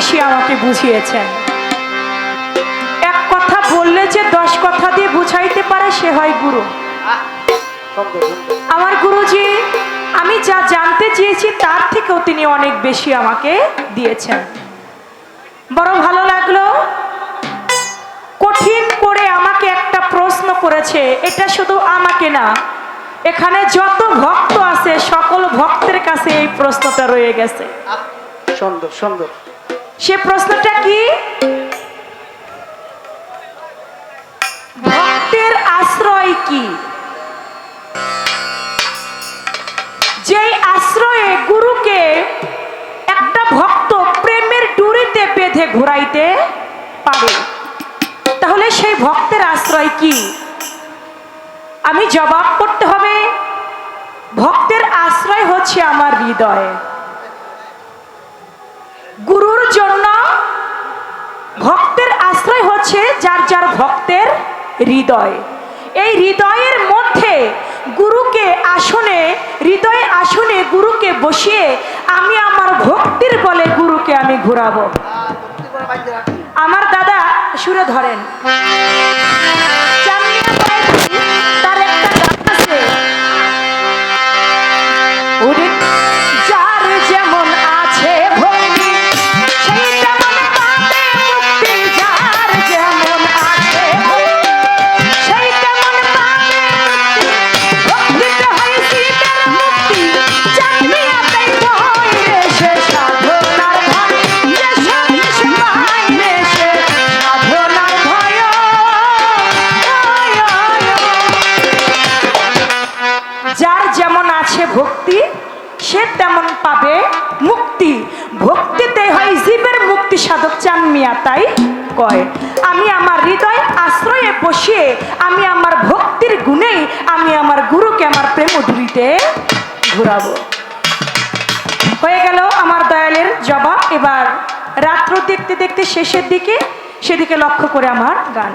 বেশি আমাকে বুঝিয়েছেন। এক কথা বললে যে দশ কথা দিয়ে বুঝাইতে পারে সে হয় গুরু। আমার গুরুজি, আমি যা জানতে চেয়েছি তার থেকেও তিনি অনেক বেশি আমাকে দিয়েছেন। বড় ভালো লাগল। কঠিন করে আমাকে একটা প্রশ্ন করেছে, এটা শুধু আমাকে না, এখানে যত ভক্ত আছে, সকল ভক্তের কাছে এই প্রশ্নটা রয়ে গেছে। সুন্দর সুন্দর। সে প্রশ্নটা কি? ভক্তের আশ্রয় কি? যেই আশ্রয়ে গুরুকে একটা ভক্ত প্রেমের ডুরিতে বেঁধে ঘুরাইতে পারে, তাহলে সেই ভক্তের আশ্রয় কি? আমি জবাব করতে হবে, ভক্তের আশ্রয় হচ্ছে আমার হৃদয়। জন্য ভক্তের আশ্রয় হচ্ছে যার যার ভক্তের হৃদয়। এই হৃদয়ের মধ্যে গুরুকে আসনে হৃদয়ে আসনে গুরুকে বসিয়ে আমি আমার ভক্তির বলে গুরুকে আমি ঘুরাবো। আমার দাদা সুরে ধরেন। ভক্তি, সে তেমন পাবে মুক্তি। ভক্তিতে হয় জীবের মুক্তি সাধক চান মিয়া তাই কয়, আমি আমার হৃদয় আশ্রয়ে বসিয়ে, আমি আমার ভক্তির গুণেই আমি আমার গুরুকে আমার প্রেম ধুরিতে ঘুরাবো। হয়ে গেল আমার দয়ালের জবাব। এবার রাত্র দেখতে দেখতে শেষের দিকে সেদিকে লক্ষ্য করে আমার গান।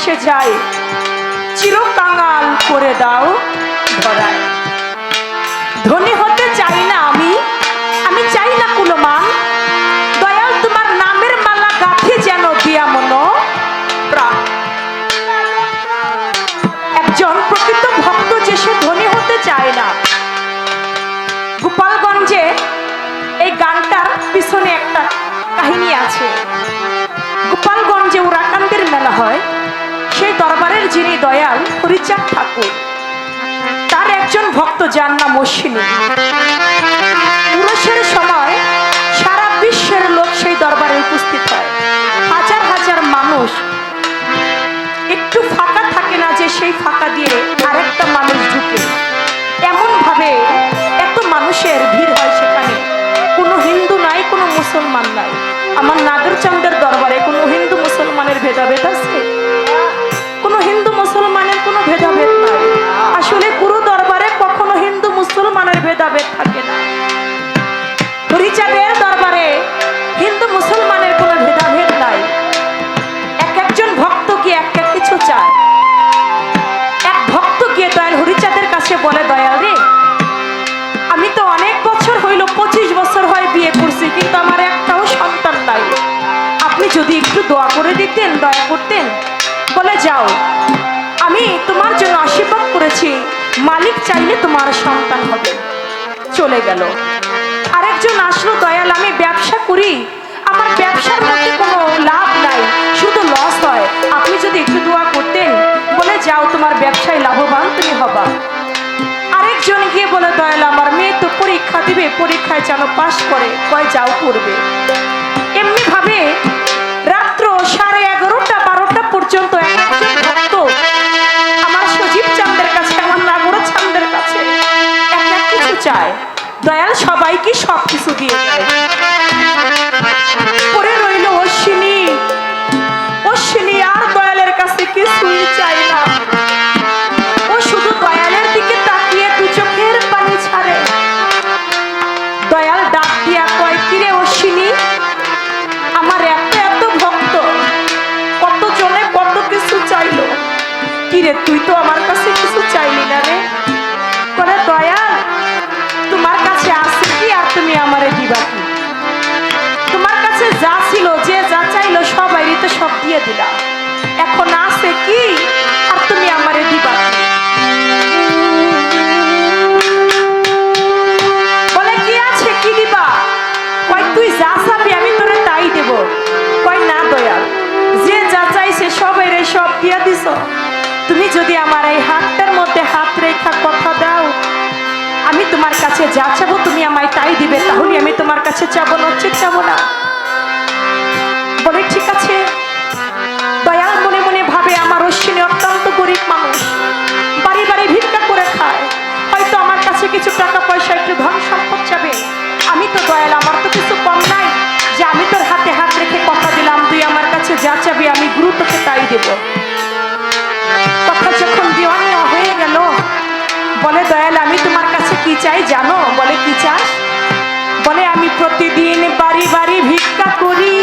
এসে যায়। চিরকাঙাল করে দাও ধরায়। ধনী দয়াল হরিচাঁদ ঠাকুর। তার একজন ভক্ত যার নাম অশ্বিনী। পুরুষের সময় সারা বিশ্বের লোক সেই দরবারে উপস্থিত হয়। হাজার হাজার মানুষ। একটু ফাঁকা থাকে না যে সেই ফাঁকা দিয়ে আরেকটা মানুষ ঢুকে। এমন ভাবে এত মানুষের ভিড় হয় সেখানে। কোনো হিন্দু নাই, কোনো মুসলমান নাই। আমার নাগরচন্দ্রের দরবারে কোনো হিন্দু মুসলমানের ভেদাভেদ আছে? ভেদাভেদ থাকে না। হরিচাঁদের দরবারে হিন্দু মুসলমানের কোনো ভেদাভেদ নাই। এক একজন ভক্ত গিয়ে এক এক কিছু চায়? এক ভক্ত গিয়ে দয়াল হরিচাঁদের কাছে বলে, দয়াল রে, আমি তো অনেক বছর হইল, পঁচিশ বছর হয় বিয়ে করছি, কিন্তু আমার একটাও সন্তান নাই। আপনি যদি একটু দোয়া করে দিতেন, দয়া করতেন, বলে, যাও, আমি তোমার জন্য আশীর্বাদ করেছি, মালিক চাইলে তোমার সন্তান হবে। চলে গেল। আরেকজন আসলো, দয়াল, আমি ব্যবসা করি। আমার ব্যবসার মধ্যে কোনো লাভ নাই, শুধু লস হয়। আপনি যদি একটু দোয়া করতেন, বলে, যাও, তোমার ব্যবসায় লাভবান তুমি হবা। আরেকজন গিয়ে বলে, দয়াল, আমার মেয়ে তো পরীক্ষা দিবে, পরীক্ষায় যেন পাশ করে, কয়, যাও করবে এমনি ভাবে রাত্র সাড়ে এগারোটা, বারোটা পর্যন্ত আমার সজীব চান্দের কাছে, আমার নাগর চান্দের কাছে এক এক কিছু চায়। দয়াল সবাইকে সব কিছু দিয়ে দেয়। পরে রইল অশ্বিনী অশ্বিনী। সব তুমি যদি আমার এই হাতটার মধ্যে হাত রেখা কথা দাও, আমি তোমার কাছে যা চাবো তুমি আমায় তাই দিবে, তাহলে আমি তোমার কাছে চাবো নচ্ছে চাবো না। বলে, ঠিক আছে। দয়াল মনে মনে ভাবে, আমার অশ্বিনী অত্যন্ত গরিব মানুষ। বাড়ি বাড়ি ভিক্ষা করে খায়। হয়তো আমার কাছে কিছু টাকা পয়সা, একটু ধন সম্পদ চাবে। আমি তো দয়াল, আমার তো কিছু কম নাই। যে আমি তোর হাতে হাত রেখে কথা দিলাম, তুই আমার কাছে যা চাবি, আমি গুরু তোকে তাই দেব। চাস বলে আমি প্রতিদিন বাড়ি বাড়ি ভিক্ষা করি।